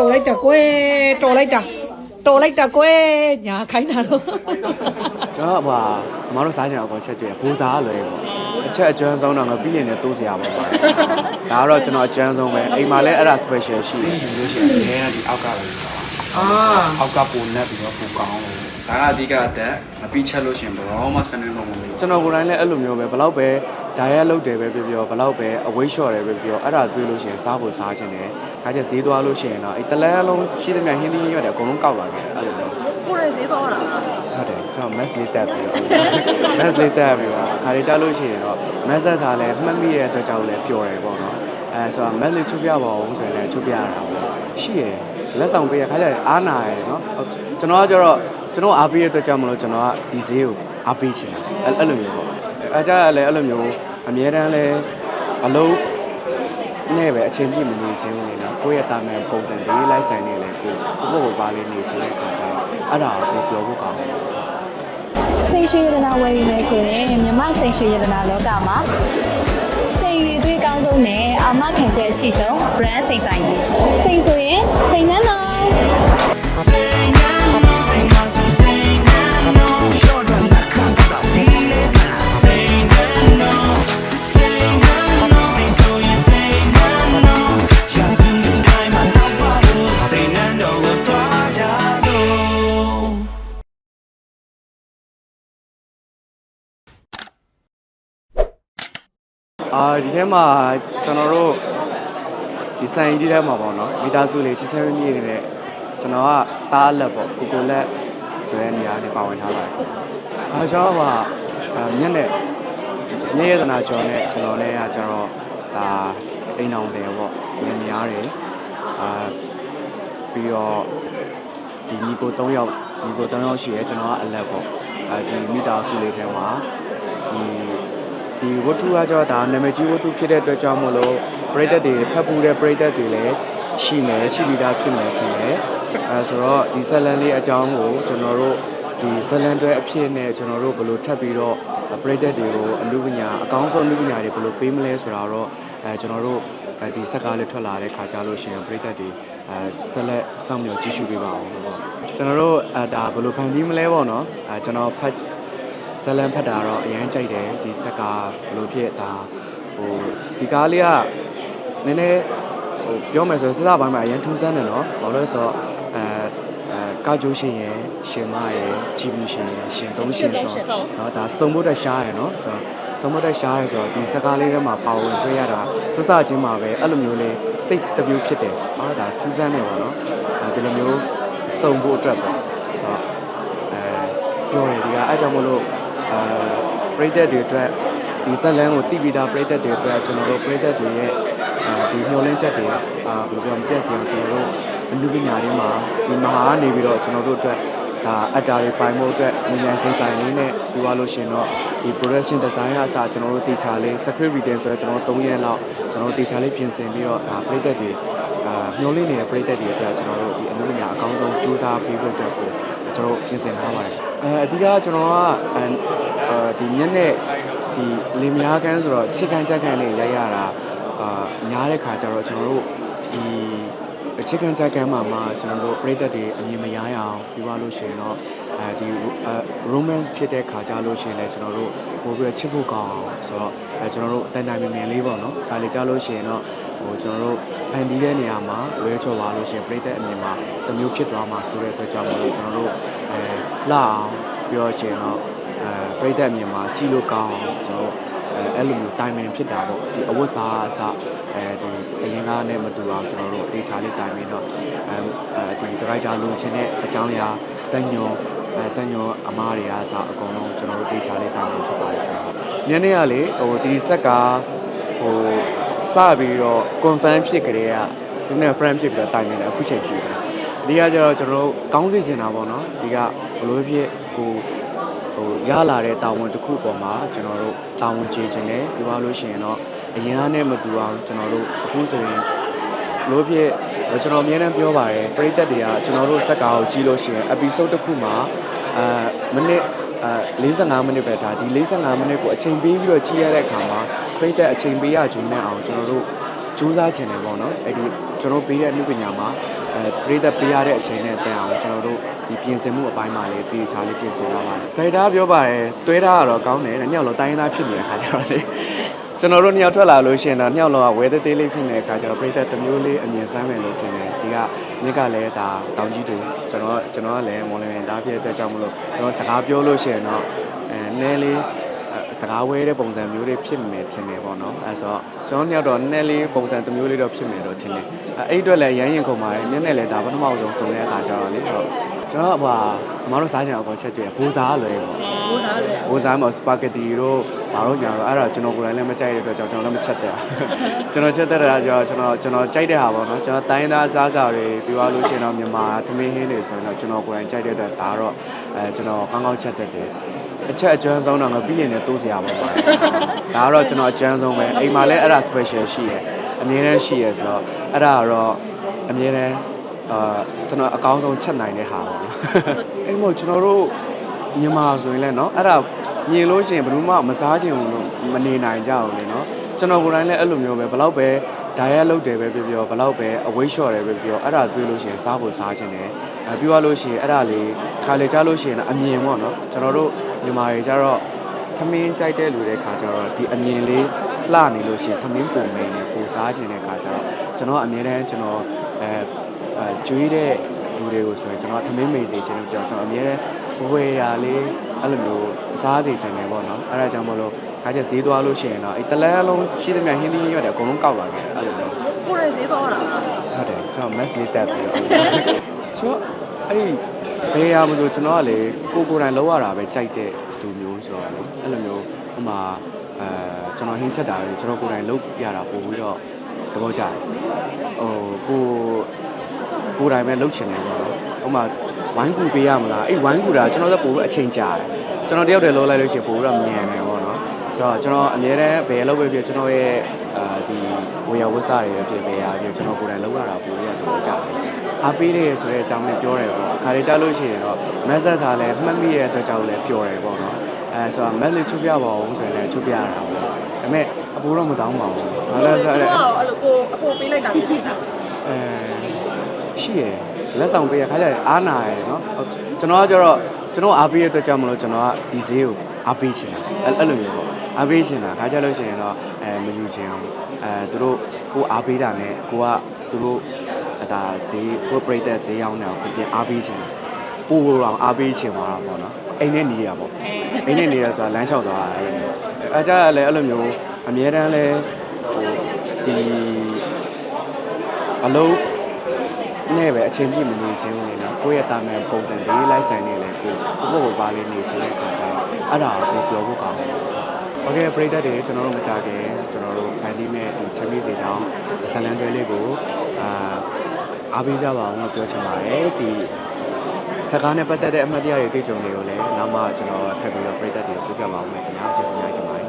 တော်လိုက်တာကွယ်တော်လိုက်တာတော်လိုက်တာကွယ်ညာခိုင်းတာတော့ကျွန်တော်ကဟာမတော်စားကြအောင်ပေါ့ချက်ကြည့်ဘူစားလွယ်ပေါ့အချက်အကျွမ်းဆုံးတော့ငါပြီးရင်လည်းတိုးစရာပါပါဒါကတော့ကျွန်တော်အကျွမ်းဆုံးပဲအိမ်မှာလည်းအဲ့ဒါ special ရှိတယ်လို့ရှိရင်အဲဒီအောက်ကလည်း အာအောက်ကပုံနဲ့ပြီးတော့ပုံကောင်းလို့ဒါကအဓိကအသက်မပြီးချက်လို့ရှိရင်ဘယ်တော့မှဆွနေလို့မလို့ကျွန်တော်ကိုယ်တိုင်လည်းအဲ့လိုမျိုးပဲဘယ်တော့ပဲ diet လုပ်တယ်ပဲပြောပြောဘယ်တော့ပဲအဝိတ်လျှော့တယ်ပဲပြောအဲ့ဒါတွေးလို့ရှိရင်စားဖို့စားခြင်းတယ်ခါကျဈေးသွားလို့ရှိရင်တော့အဲ့တလန်းလုံးရှိသမျှဟင်းသီးဟင်းရွက်တွေအကုန်လုံးကောက်လာတယ်အဲ့လိုမျိုးကိုယ်ရဈေးသွားတာလားဟုတ်တယ်ကျွန်တော် mass လေးတက်ပြီးတော့ mass လေးတက်ပြီးတော့ခါလေးကြားလို့ရှိရင်တော့ mass ဆက်စားလဲမှတ်မိတဲ့အတွက်ကြောင့်လည်းပျော်တယ်ပေါ့နော်အဲဆိုတော့ mass လေးချုပ်ပြပါအောင်ဆိုရင်လည်းချုပ်ပြရတာပေါ့ရှိရယ် လက်ဆောင်ပေးရခါကျရင်အားနာရယ်နော်ကျွန်တော်ကကျတော့ကျွန်တော်အားပေးတဲ့အတွက်ကြောင့်မလို့ကျွန်တော်ကဒီဈေးကိုအားပေးချင်တာအဲ့အဲ့လိုမျိုးပေါ့အဲကြရလည်းအဲ့လိုမျိုးအများတန်းလဲအလုံးနဲ့ပဲအချိန်ပြည့်မနေခြင်းလို့လေနော်ကိုယ့်ရဲ့တာမန်ပုံစံဒီ lifestyle နဲ့လည်းကိုယ့်ဘုတ်ဘုတ်ပါလေးနေခြင်းတဲ့ခါကျတော့အဲ့ဒါကိုပြောဖို့ကောင်းတယ်စိတ်ရွှေရတနာဝယ်ယူမယ်ဆိုရင်မြမစိတ်ရွှေရတနာလောကမှာ စိတ်ရည်သွေးကောင်းဆုံးနဲ့အာမခံချက်အရှိဆုံး brand စိတ်ဆိုင်ကြီးစိတ်ဆိုရင်စိတ်နှမ်းတော် အာဒီထဲမှာကျွန်တော်တို့ဒီဆိုင်ဒီထဲမှာပေါ့နော်မိသားစုလေးချစ်ချင်းမြင့်နေတဲ့ကျွန်တော်ကတားလက်ပေါ့ကိုကိုလက်ဆိုတဲ့နေရာနဲ့ပါဝင်ထားပါတယ်။အားကြောင့်ပါအာမျက်နဲ့မျက်ရတနာကျော်နဲ့ကျွန်တော်လည်းကကျွန်တော်ဒါအိမ်အောင်တယ်ပေါ့လင်များတယ်အာပြီးတော့ဒီညီကို၃ယောက်ညီကို၃ယောက်ရှိရဲကျွန်တော်ကအလက်ပေါ့အဲဒီမိသားစုလေးထဲမှာဒီ ဒီဝတ္ထုကကျတော့ဒါနာမည်ကြီးဝတ္ထုဖြစ်တဲ့အတွက်ကြောင့်မို့လို့ပရိသတ်တွေဖတ်ပူတဲ့ပရိသတ်တွေလည်းရှိမယ်ရှိပြီးသားဖြစ်မယ်ထင်တယ်အဲဆိုတော့ဒီဇက်လန်လေးအကြောင်းကိုကျွန်တော်တို့ဒီဇက်လန်တွေအဖြစ်နဲ့ကျွန်တော်တို့ဘယ်လိုထပ်ပြီးတော့ပရိသတ်တွေကိုအမှုပညာအကောင်းဆုံးအမှုပညာတွေဘယ်လိုပေးမလဲဆိုတာတော့အဲကျွန်တော်တို့ဒီဆက်ကားလေးထွက်လာတဲ့ခါကြလို့ရှိရင်ပရိသတ်တွေအဲဆက်လက်စောင့်မျှော်ကြည့်ရှုပေးပါအောင်လို့ပေါ့ကျွန်တော်တို့အဲဒါဘယ်လိုဖန်တီးမလဲပေါ့နော်အဲကျွန်တော်ဖတ် ဇလန်ဖတ်တာတော့အရန်ကြိုက်တယ်ဒီစက်ကဘယ်လိုဖြစ်ဒါဟိုဒီကားလေးကနည်းနည်းဟိုပြောမယ်ဆိုရင်စစပိုင်းမှာအရန်ထူးဆန်းတယ်နော်ဘာလို့လဲဆိုတော့အဲအဲကာဂျိုးရှင်ရယ်ရှင်မရယ်ဂျီဘူးရှင်ရယ်ရှင်သုံးရှင်ဆိုတော့နော်ဒါစုံဖို့တက်ရှားရယ်နော်ဆိုတော့စုံဖို့တက်ရှားရယ်ဆိုတော့ဒီစကားလေးထဲမှာပါဝင်တွေ့ရတာစစချင်းမှာပဲအဲ့လိုမျိုးလေးစိတ်တပြူဖြစ်တယ်ဟာဒါထူးဆန်းတယ်ပေါ့နော်အဲဒီလိုမျိုးစုံဖို့အတွက်ပေါ့ဆိုတော့အဲပြောတယ်ဒီကအဲ့ကြောင့်မလို့အဲ ပရိသတ်တွေအတွက်ဒီဇက်လန်းကိုတိပိတာပရိသတ်တွေအတွက်ကျွန်တော်တို့ပရိသတ်တွေရဲ့အဲဒီမျှော်လင့်ချက်တွေအာဘယ်လိုပြောမပြတ်စီအောင်ကျွန်တော်တို့အမှုပညာတွေမှာဒီမဟာကနေပြီးတော့ကျွန်တော်တို့အတွက်ဒါအတ္တာတွေပိုင်ဖို့အတွက်ဉာဏ်ဉာဏ်စိတ်ဆိုင်လေးနဲ့ပြောရလို့ရှိရင်တော့ဒီ production design အစားကျွန်တော်တို့တေချာလေး script reading ဆိုတော့ကျွန်တော်တို့3ရက်လောက်ကျွန်တော်တို့တေချာလေးပြင်ဆင်ပြီးတော့ဒါပရိသတ်တွေအာမျှော်လင့်နေတဲ့ပရိသတ်တွေအတွက်ကျွန်တော်တို့ဒီအမှုပညာအကောင်းဆုံးစူးစမ်းပေးဖို့အတွက်ကိုကျွန်တော်တို့ပြင်ဆင်ထားပါတယ် အဲအဓိကကျွန်တော်ကအဲအဲဒီညက်နဲ့ဒီလင်မယားကန်းဆိုတော့ချစ်ကန်ချက်ကန်လေးရိုက်ရတာအာညားတဲ့ခါကျတော့ကျွန်တော်တို့ဒီချစ်ကန်ချက်ကန်မှာမှကျွန်တော်တို့ပြည်သက်တွေအမြင်မရရအောင်ပြီးသွားလို့ရှိရင်တော့အဲဒီ romance ဖြစ်တဲ့ခါကျလို့ရှိရင်လည်းကျွန်တော်တို့ပို့ပြီးချစ်ဖို့ကောင်းအောင်ဆိုတော့အဲကျွန်တော်တို့တန်တန်မြင်မြင်လေးပေါ့နော်ခါလေးကြလို့ရှိရင်တော့ ဟိုကျွန်တော်တို့ဖန်တီးတဲ့နေရာမှာလွဲချော်ပါလို့ရှိရင်ပြည်သက်အမြင်မှာတစ်မျိုးဖြစ်သွားမှာဆိုတဲ့အတွက်ကြောင့်မလို့ကျွန်တော်တို့အဲလှအောင်ပြောချင်တော့အဲပြည်သက်အမြင်မှာကြည့်လို့ကောင်းအောင်ကျွန်တော်အဲအဲ့လိုမျိုးတိုင်ပင်ဖြစ်တာပေါ့ဒီအဝတ်စားအစအဲဒီအရင်ကနဲ့မတူအောင်ကျွန်တော်တို့တေချာလေးတိုင်ပင်တော့အဲအဲဒီဒရိုက်တာလူချင်းတဲ့အကြောင်းအရာစက်ညွန်အဲစက်ညွန်အမားတွေအားစအကုန်လုံးကျွန်တော်တို့တေချာလေးတိုင်ပင်ဖြစ်ပါတယ်ညနေကလေဟိုဒီဆက်ကဟို စပြီးတော့ confirm ဖြစ်ကြတဲ့ကသူနဲ့ friend ဖြစ်ပြီးတော့တိုင်ပင်တယ်အခုချိန်ထိပဲဒီကကျတော့ကျွန်တော်တို့ကောင်းစီချင်တာပေါ့နော်ဒီကဘလို့ဖြစ်ကိုဟိုရလာတဲ့တာဝန်တစ်ခုပေါ်မှာကျွန်တော်တို့တာဝန်ကျေခြင်းနဲ့ပြောရလို့ရှိရင်တော့အရင်ကနဲ့မတူအောင်ကျွန်တော်တို့အခုဆိုရင်လို့ဖြစ်ကျွန်တော်အများနဲ့ပြောပါတယ်ပရိသတ်တွေကကျွန်တော်တို့စက်ကားကိုကြည့်လို့ရှိရင် episode တစ်ခုမှာအာမိနစ် အာ45မိနစ်ပဲဒါဒီ45မိနစ်ကိုအချိန်ပေးပြီးတော့ကြည့်ရတဲ့အခါမှာပရိသတ်အချိန်ပေးရခြင်းနဲ့အောင်ကျွန်တော်တို့စူးစမ်းခြင်းတယ်ပေါ့နော်အဲ့ဒီကျွန်တော်ပေးတဲ့အမှုပညာမှာအဲပြည်သက်ပေးရတဲ့အချိန်နဲ့တန်အောင်ကျွန်တော်တို့ဒီပြင်ဆင်မှုအပိုင်းမှာလည်းတေချာလေးပြင်ဆင်လာပါတယ်ဒါတာပြောပါတယ်တွဲတာကတော့ကောင်းတယ်ညောင်လောတိုင်းသားဖြစ်နေတဲ့ခါကျတော့လေ ကျွန်တော်တို့ညောင်ထွက်လာလို့ရှိရင်တော့ညောင်လောကဝဲသေးသေးလေးဖြစ်နေတဲ့ခါကျတော့ပြည်သက်တစ်မျိုးလေးအမြင်ဆန်းမယ်လို့ထင်တယ်ဒီကမြစ်ကလည်းဒါတောင်ကြီးတွေကျွန်တော်ကျွန်တော်ကလည်းမော်လမြိုင်သားဖြစ်တဲ့အတွက်ကြောင့်မလို့ကျွန်တော်စကားပြောလို့ရှိရင်တော့အဲနည်းလေးအဲစကားဝဲတဲ့ပုံစံမျိုးတွေဖြစ်မယ်ထင်တယ်ပေါ့နော်အဲဆိုတော့ကျွန်တော်ညောက်တော့နည်းနည်းလေးပုံစံတစ်မျိုးလေးတော့ဖြစ်မယ်တော့ထင်တယ်အဲအဲ့အတွက်လည်းရမ်းရင်ခုံပါတယ်မျက်နဲ့လည်းဒါပထမဆုံးစုံတဲ့အခါကျတော့လေဟုတ် ကျွန်တော်ကဟာမတို့စားကြအောင်ချက်ကြည့်ဘူစားလွယ်ပေါ့ဘူစားလွယ်ဘူစားမှာစပါဂက်တီတို့ဘာလို့ညာတော့အဲ့ဒါကျွန်တော်ကိုယ်တိုင်လည်းမကြိုက်တဲ့အတွက်ကြောင့်ကျွန်တော်လည်းမချက်တဲ့ကျွန်တော်ချက်တဲ့တာကျတော့ကျွန်တော်ကျွန်တော်ကြိုက်တဲ့ဟာပေါ့နော်ကျွန်တော်တိုင်းသားစားစာတွေပြီးသွားလို့ရှိရင်တော့မြန်မာသမင်းဟင်းတွေဆိုရင်တော့ကျွန်တော်ကိုယ်တိုင်ကြိုက်တဲ့အတွက်ဒါတော့အဲကျွန်တော်ကောင်းကောင်းချက်တတ်တယ်အချက်အကျွမ်းဆုံးတော့ငါပြီးရင်လည်းတိုးစရာပေါ့ပါဒါကတော့ကျွန်တော်အကျွမ်းဆုံးပဲအိမ်မှာလည်းအဲ့ဒါ special ရှိရယ်အမြဲတမ်းရှိရယ်ဆိုတော့အဲ့ဒါကတော့အမြဲတမ်း အာကျွန်တော်အကောင်းဆုံးချက်နိုင်တဲ့ဟာပါအဲ့မို့ကျွန်တော်တို့မြန်မာဆိုရင်လည်းเนาะအဲ့ဒါမြင်လို့ရှိရင်ဘယ်သူမှမစားချင်ဘူးလို့မနေနိုင်ကြဘူးလေเนาะကျွန်တော်ကိုယ်တိုင်လည်းအဲ့လိုမျိုးပဲဘယ်တော့ပဲ diet လုပ်တယ်ပဲပြောပြောဘယ်တော့ပဲ away shot တယ်ပဲပြောအဲ့ဒါတွေးလို့ရှိရင်စားဖို့စားချင်တယ်အဲပြီးသွားလို့ရှိရင်အဲ့ဒါလေးခါလေကြားလို့ရှိရင်အမြင်ပေါ့နော်ကျွန်တော်တို့မြန်မာတွေကြတော့သမင်းကြိုက်တဲ့လူတွေခါကျတော့ဒီအမြင်လေးလှနေလို့ရှိရင်သမင်းပုံမိန်နဲ့ပူစားခြင်းတဲ့ခါကျတော့ကျွန်တော်အမြဲတမ်းကျွန်တော်အဲအဲ ကျွေးတဲ့လူတွေကိုဆိုရင်ကျွန်တော်သမင်းမိန်စေခြင်းလို့ကျွန်တော်အမြဲတမ်းဝေရာလေးအဲ့လိုမျိုးစားစေခြင်းတယ်ပေါ့နော်အဲ့ဒါကြောင့်မလို့ခါကျဈေးသွားလို့ရှိရင်တော့အဲ့တလန်းလုံးရှိသမျှဟင်းသီးဟင်းရွက်တွေအကုန်လုံးကောက်လာတယ်အဲ့လိုမျိုးကိုယ်ရေးဈေးသွားတာလားဟုတ်တယ်ကျွန်တော် mass လေးတက်ပြီးတော့ဆိုတော့အဲ့ဒီဘယ်ရမလို့ကျွန်တော်ကလေကိုကိုယ်တိုင်လောက်ရတာပဲကြိုက်တဲ့သူမျိုးဆိုတော့လေအဲ့လိုမျိုးဟိုမှာအဲကျွန်တော်ဟင်းချက်တာလေကျွန်တော်ကိုယ်တိုင်လောက်ရတာပို့ပြီးတော့သဘောကျတယ်ဟိုကို ကိုယ်တိုင်ပဲလောက်ချင်တယ်ပေါ့နော်ဟိုမှာဝိုင်းကူပေးရမလားအဲ့ဝိုင်းကူတာကျွန်တော်သက်ပို့ပြီးအချိန်ကြာတယ်ကျွန်တော်တယောက်တည်းလောက်လိုက်လို့ရှိရင်ပို့ပြီးတော့မြန်တယ်ပေါ့နော်ဆိုတော့ကျွန်တော်အများတန်းဘယ်လောက်ပဲပြကျွန်တော်ရဲ့အာဒီဝေယဝတ်စားတွေပဲပြပဲရပြကျွန်တော်ကိုယ်တိုင်လောက်ရတာပို့ပြီးတော့သဘောကျတယ်အားပေးတယ်ဆိုတဲ့အကြောင်းနဲ့ပြောတယ်ပေါ့ခါလေးကြားလို့ရှိရင်တော့ message ထားလဲမှတ်မိတဲ့အတွက်ကြောင့်လည်းပြောတယ်ပေါ့နော်အဲဆိုတော့ message ချုပ်ပြပါအောင်ဆိုရင်လည်းချုပ်ပြရတာပေါ့ဒါပေမဲ့အပိုးတော့မတောင်းပါဘူးဘာလဲဆိုတော့ကိုအဲ့လိုကိုအဖို့ပေးလိုက်တာမျိုးရှိတာအဲ ရှိရယ်လက်ဆောင်ပေးရခါကျရင်အားနာရယ်နော်ဟုတ်ကျွန်တော်ကကျတော့ကျွန်တော်အားပေးရတဲ့အတွက်ကြောင့်မလို့ကျွန်တော်ကဒီဈေးကိုအားပေးချင်တာအဲ့အဲ့လိုမျိုးပေါ့အားပေးချင်တာခါကျလို့ရှိရင်တော့အဲမယူချင်အောင်အဲသူတို့ကိုအားပေးတာနဲ့ကိုကသူတို့အဒါဈေးကိုပရိသတ်ဈေးရောက်နေအောင်ကိုပြန်အားပေးချင်တယ်ပို့ဖို့အောင်အားပေးချင်သွားတာပေါ့နော်အိမ်နဲ့နေရပေါ့အိမ်နဲ့နေရဆိုတာလမ်းလျှောက်သွားတာအဲ့လိုမျိုးအဲကြလည်းအဲ့လိုမျိုးအများတန်းလဲဟိုဒီအလုံး နဲ့ပဲအချိန်ပြည့်မနေခြင်းလို့လေနော်ကိုယ့်ရဲ့တာမန်ပုံစံ daily lifestyle နဲ့လည်းကိုကိုယ့်ကိုယ်ပါလေးနေခြင်းတဲ့အခါကျတော့အဲ့ဒါကိုပြောဖို့ကောင်းတယ်။ Okay ပရိသတ်တွေကျွန်တော်တို့မကြခင်ကျွန်တော်တို့ဖန်တီးမဲ့ဒီချမ်းမြေစီတောင်းဇလန်တွဲလေးကိုအာအားပေးကြပါအောင်လို့ပြောချင်ပါတယ်။ဒီစကားနဲ့ပတ်သက်တဲ့အမှတ်တရတွေသိကြုံတွေကိုလည်းနောက်မှကျွန်တော်ထပ်ပြီးတော့ပရိသတ်တွေကိုပြပြပါအောင်မယ်ခင်ဗျာကျေးဇူးများတင်ပါ